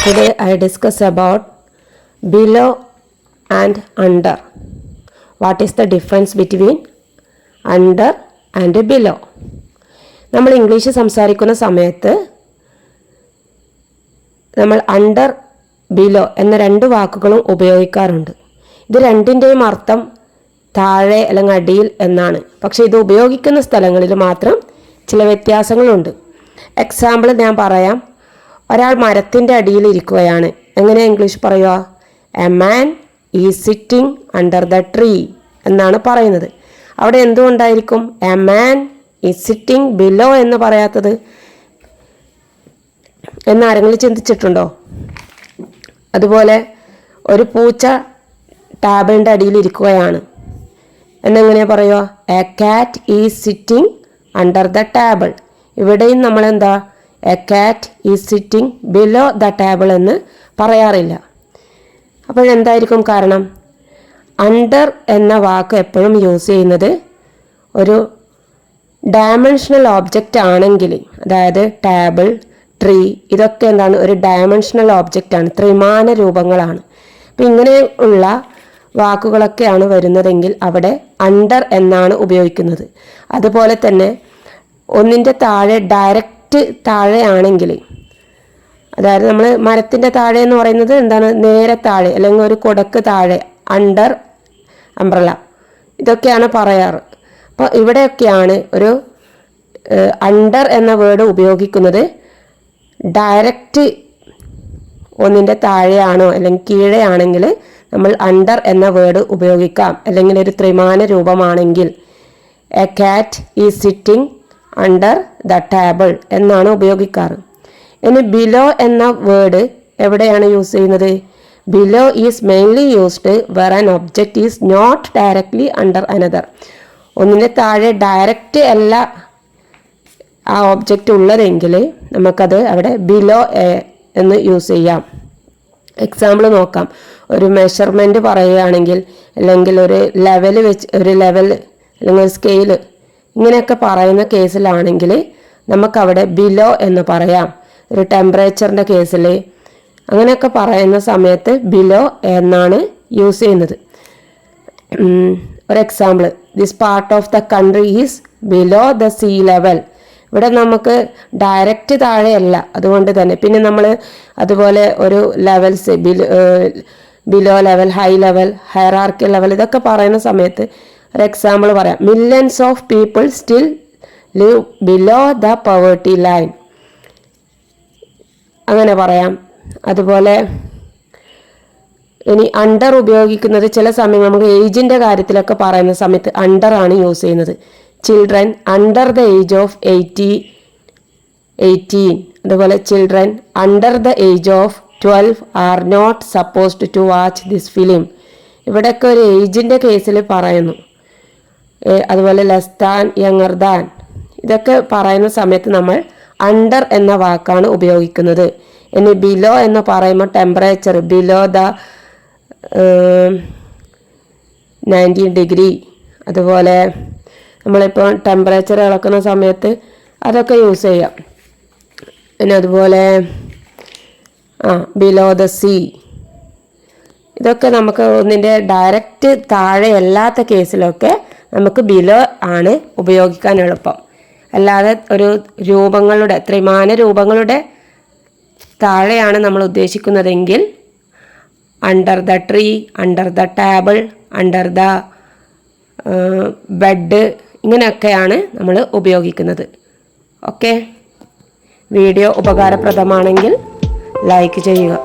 Today I discuss about below and under. What is the difference between under and below? നമ്മൾ English സംസാരിക്കുന്ന സമയത്ത് നമ്മൾ under below എന്ന രണ്ട് വാക്കുകളും ഉപയോഗിക്കാറുണ്ട് ഇത് രണ്ടിന്റെയും അർത്ഥം താഴെ അല്ലെങ്കിൽ അടിയിൽ എന്നാണ് പക്ഷേ ഇത് ഉപയോഗിക്കുന്ന സ്ഥലങ്ങളിൽ മാത്രം ചില വ്യത്യാസങ്ങളുണ്ട് എക്സാമ്പിൾ ഞാൻ പറയാം ഒരാൾ മരത്തിന്റെ അടിയിൽ ഇരിക്കുകയാണ്. എങ്ങനെ ഇംഗ്ലീഷ് പറയുക എ മാൻ ഈ സിറ്റിംഗ് അണ്ടർ ദ ട്രീ എന്നാണ് പറയുന്നത്. അവിടെ എന്തുകൊണ്ടായിരിക്കും എ മാൻ ഈ സിറ്റിംഗ് ബിലോ എന്ന് പറയാത്തത്? എന്നാരെങ്കിലും ചിന്തിച്ചിട്ടുണ്ടോ? അതുപോലെ ഒരു പൂച്ച ടാബിളിന്റെ അടിയിൽ ഇരിക്കുകയാണ്. എന്നെങ്ങനെ പറയുക എ കാറ്റ് ഈ സിറ്റിംഗ് അണ്ടർ ദ ടേബിൾ ഇവിടെയും നമ്മൾ എന്താ എ കാറ്റ് ഈ സിറ്റിംഗ് ബിലോ ദ ടേബിൾ എന്ന് പറയാറില്ല. അപ്പോഴെന്തായിരിക്കും കാരണം? അണ്ടർ എന്ന വാക്ക് എപ്പോഴും യൂസ് ചെയ്യുന്നത് ഒരു ഡയമെൻഷണൽ ഓബ്ജക്റ്റ് ആണെങ്കിൽ അതായത് ടേബിൾ ട്രീ ഇതൊക്കെ എന്താണ്? ഒരു ഡയമെൻഷണൽ ഓബ്ജക്റ്റ് ആണ് ത്രിമാന രൂപങ്ങളാണ്. അപ്പം ഇങ്ങനെ ഉള്ള വാക്കുകളൊക്കെയാണ് വരുന്നതെങ്കിൽ അവിടെ അണ്ടർ എന്നാണ് ഉപയോഗിക്കുന്നത്. അതുപോലെ തന്നെ ഒന്നിന്റെ താഴെ ഡയറക്റ്റ് താഴെയാണെങ്കിൽ അതായത് നമ്മൾ മരത്തിന്റെ താഴെ എന്ന് പറയുന്നത് എന്താണ്? നേരെ താഴെ അല്ലെങ്കിൽ ഒരു കൊടക്ക് താഴെ അണ്ടർ അംബ്രല ഇതൊക്കെയാണ് പറയാറ്. അപ്പോൾ ഇവിടെയൊക്കെയാണ് ഒരു അണ്ടർ എന്ന വേർഡ് ഉപയോഗിക്കുന്നത്. ഡയറക്റ്റ് ഒന്നിന്റെ താഴെയാണോ അല്ലെങ്കിൽ കീഴെയാണെങ്കിൽ നമ്മൾ അണ്ടർ എന്ന വേർഡ് ഉപയോഗിക്കാം. അല്ലെങ്കിൽ ഒരു ത്രിമാന രൂപമാണെങ്കിൽ a cat is sitting under the table എന്നാണ് ഉപയോഗിക്കാറ്. ഇനി ബിലോ എന്ന വേർഡ് എവിടെയാണ് യൂസ് ചെയ്യുന്നത്? Below is mainly used where an object is not directly under another ഒന്നിന് താഴെ ഡയറക്റ്റ് അല്ല ആ ഒബ്ജക്റ്റ് ഉള്ളതെങ്കിൽ നമുക്കത് അവിടെ ബിലോ എ എന്ന് യൂസ് ചെയ്യാം. എക്സാമ്പിൾ നോക്കാം. ഒരു മെഷർമെന്റ് പറയുകയാണെങ്കിൽ അല്ലെങ്കിൽ ഒരു ലെവൽ വെച്ച് ഒരു ലെവൽ അല്ലെങ്കിൽ ഒരു സ്കെയിൽ ഇങ്ങനെയൊക്കെ പറയുന്ന കേസിലാണെങ്കിൽ നമുക്കവിടെ ബിലോ എന്ന് പറയാം. ഒരു ടെമ്പറേച്ചറിന്റെ കേസിൽ അങ്ങനെയൊക്കെ പറയുന്ന സമയത്ത് ബിലോ എന്നാണ് യൂസ് ചെയ്യുന്നത്. ഒരു example this part of the country is below the sea level ഇവിടെ നമുക്ക് ഡയറക്റ്റ് താഴെയല്ല അതുകൊണ്ട് തന്നെ. പിന്നെ നമ്മൾ അതുപോലെ ഒരു levels below level high level hierarchy level ഇതൊക്കെ പറയുന്ന സമയത്ത് ഒരു എക്സാമ്പിൾ പറയാം. Millions of people still live below the poverty line അങ്ങനെ പറയാം. അതുപോലെ ഇനി അണ്ടർ ഉപയോഗിക്കുന്നത് ചില സമയം നമുക്ക് ഏജിന്റെ കാര്യത്തിലൊക്കെ പറയുന്ന സമയത്ത് അണ്ടർ ആണ് യൂസ് ചെയ്യുന്നത്. Children under the age of eighty eighteen അതുപോലെ children under the age of twelve are not supposed to watch this film ഇവിടെയൊക്കെ ഒരു ഏജിന്റെ കേസിൽ പറയുന്നു. അതുപോലെ ലെസ് ദാൻ യങ്ങർ ദാൻ ഇതൊക്കെ പറയുന്ന സമയത്ത് നമ്മൾ അണ്ടർ എന്ന വാക്കാണ് ഉപയോഗിക്കുന്നത്. ഇനി ബിലോ എന്ന് പറയുമ്പോൾ temperature below the nineteen degree അതുപോലെ നമ്മളിപ്പോൾ ടെമ്പറേച്ചർ ഇളക്കുന്ന സമയത്ത് അതൊക്കെ യൂസ് ചെയ്യാം. പിന്നെ അതുപോലെ ആ ബിലോ ദ സി ഇതൊക്കെ നമുക്ക് ഒന്നിന്റെ ഡയറക്റ്റ് താഴെ അല്ലാത്ത കേസിലൊക്കെ നമുക്ക് ബിലോ ആണ് ഉപയോഗിക്കാൻ എളുപ്പം. അല്ലാതെ ഒരു രൂപങ്ങളുടെ ത്രിമാന രൂപങ്ങളുടെ താഴെയാണ് നമ്മൾ ഉദ്ദേശിക്കുന്നതെങ്കിൽ under the tree under the table under the bed ഇങ്ങനെയൊക്കെയാണ് നമ്മൾ ഉപയോഗിക്കുന്നത്. ഓക്കെ വീഡിയോ ഉപകാരപ്രദമാണെങ്കിൽ ലൈക്ക് ചെയ്യുക.